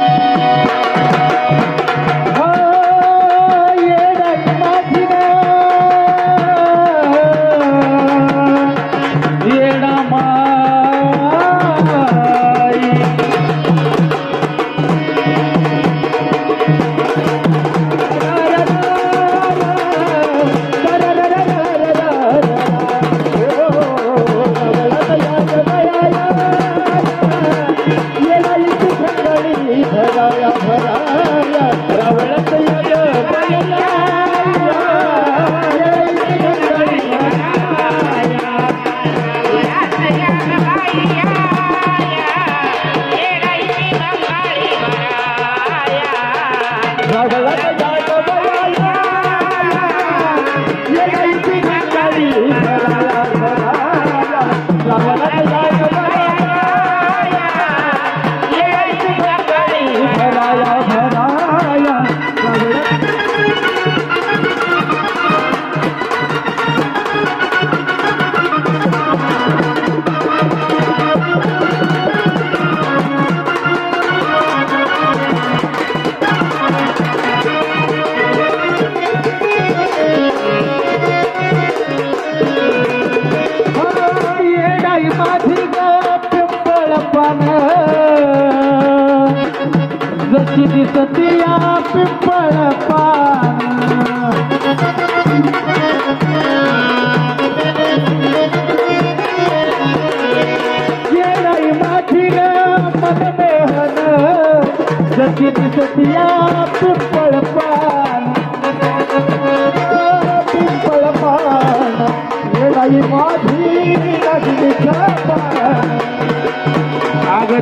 you पान जशी दिसती या पिंपळ पान. येडाई माझी ग मनमेहन जशी दिसती या पिंपळ पान. पिंपळ पान. येडाई माझी लागली पान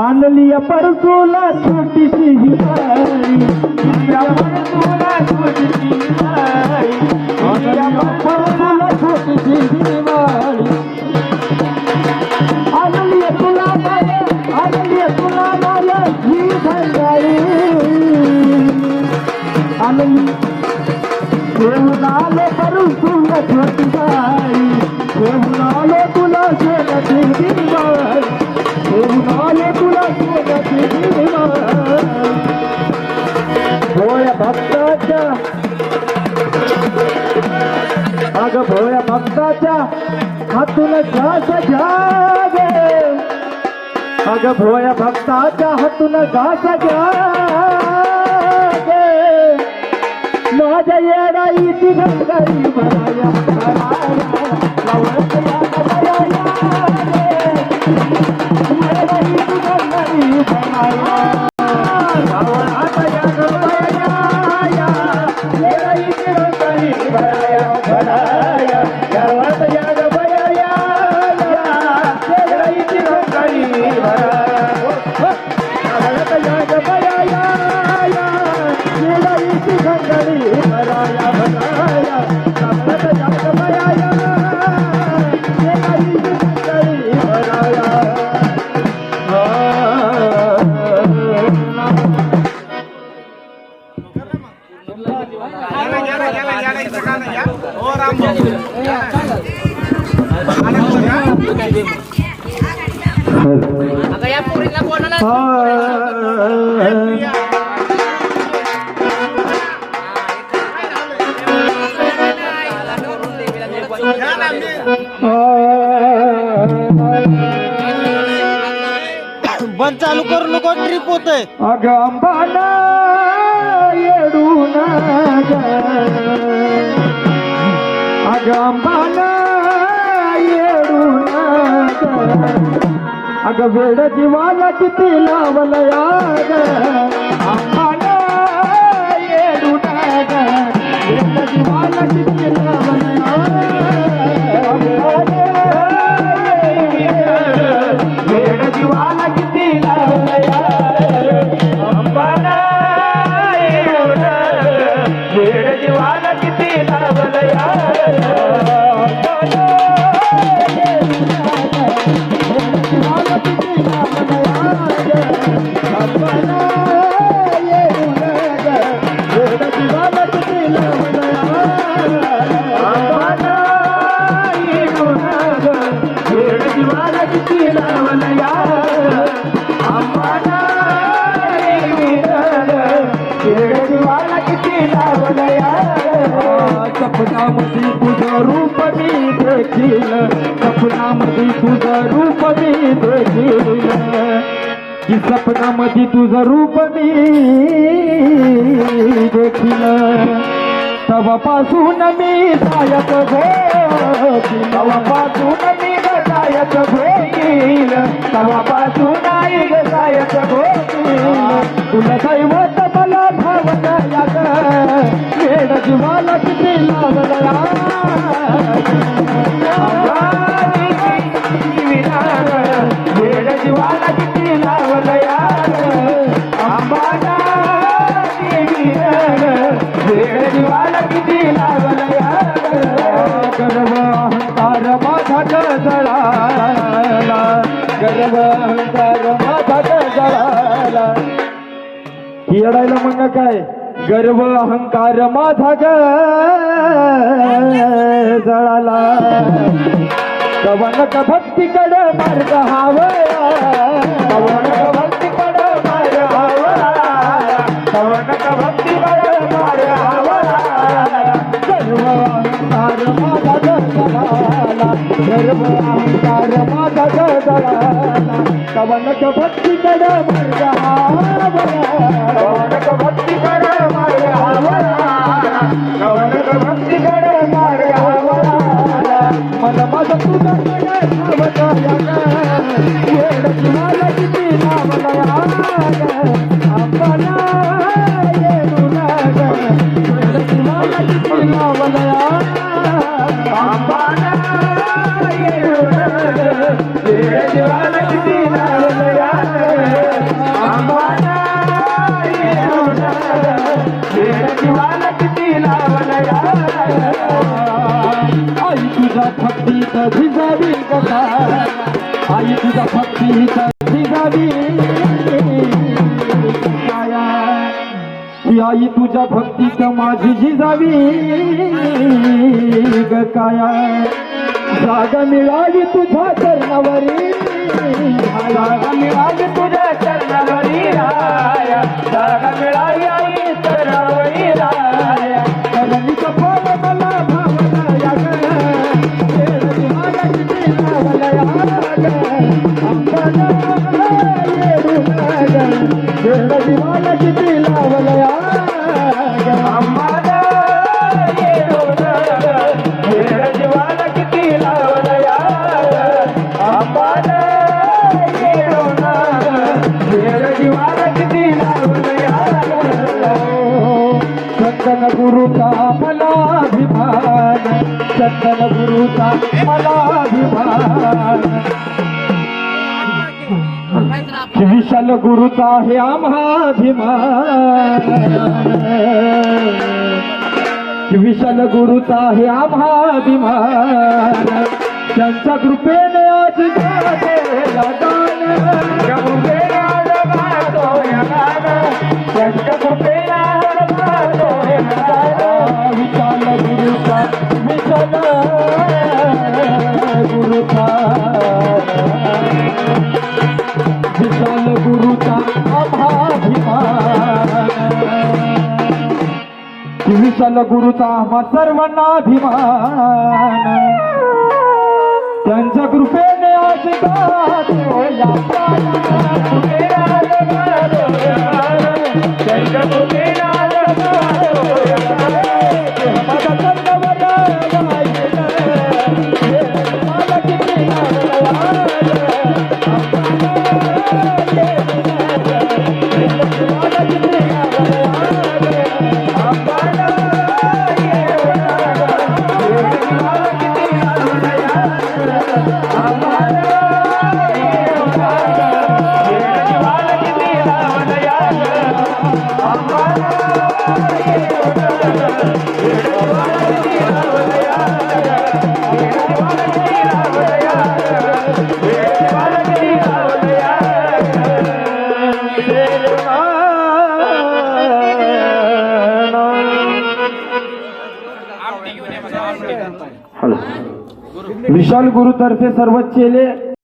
आणली परतुला छोटीशी हिवाळी. या परतुला छोटीशी परतुला छोटीशी छोटी सगळ्या भक्ताच्या हातून घास घ्या गे अग भोया भक्ताच्या हातून घास घ्या गे माझ्या येडाईची गंगाई भराया लावत गंगाई भराया. गंगाई भराया, भराया. लावत चालू करू नको ट्रिप होतय. अग अंबाना येडून अग अंबाना येडून अग वेड जीवाला किती लावलया ग अंबाना येडून वेड जीवाला किती लावलया. सपनामध्ये तुझं रूप मी देखील की सपनामध्ये तुझं रूप मी देखील. तवापासून मी जायत होईल तवापासून मी जायत होईल. तवापासून आई जायत होईल तुला दैवत मला भावना याग वेड जीवाला किती लावला. येडायला मग काय? गर्व अहंकार माझा ग. कवन कवनक भक्तीकड मार्ग हावया भक्तीकड मार्ग हावया भक्तीकड मार्ग हावया गर्व अहंकार माझा जळाला. गर्व अहंकार माझा ग जळाला कवनक भक्तीकड मार्ग हावया कवनक भक्तीकड भिजावी कसा आई तुझा भक्तीत भिजावी काया ती आई तुझ्या भक्तीचं माझी जिजावी ग काया जाग मिळाली तुझ्या चरणावरी जाग मिळाली तुझ्या चरणावरी राया जाग मिळाली गुरुचा मला अभिमान चंदन गुरुचा मला अभिमान. विशाल गुरुचा हे आम्हा अभिमान. विशाल गुरुचा हे आम्हा अभिमान त्यांच्या कृपेने आज. त्यांच्या गाण. विशाल गुरुचा विशाल गुरुचा कुशल गुरुचा आम्हा सर्वांना अभिमान. त्यांच्या कृपेने गातो विशाल गुरुतर्फे सर्व चेले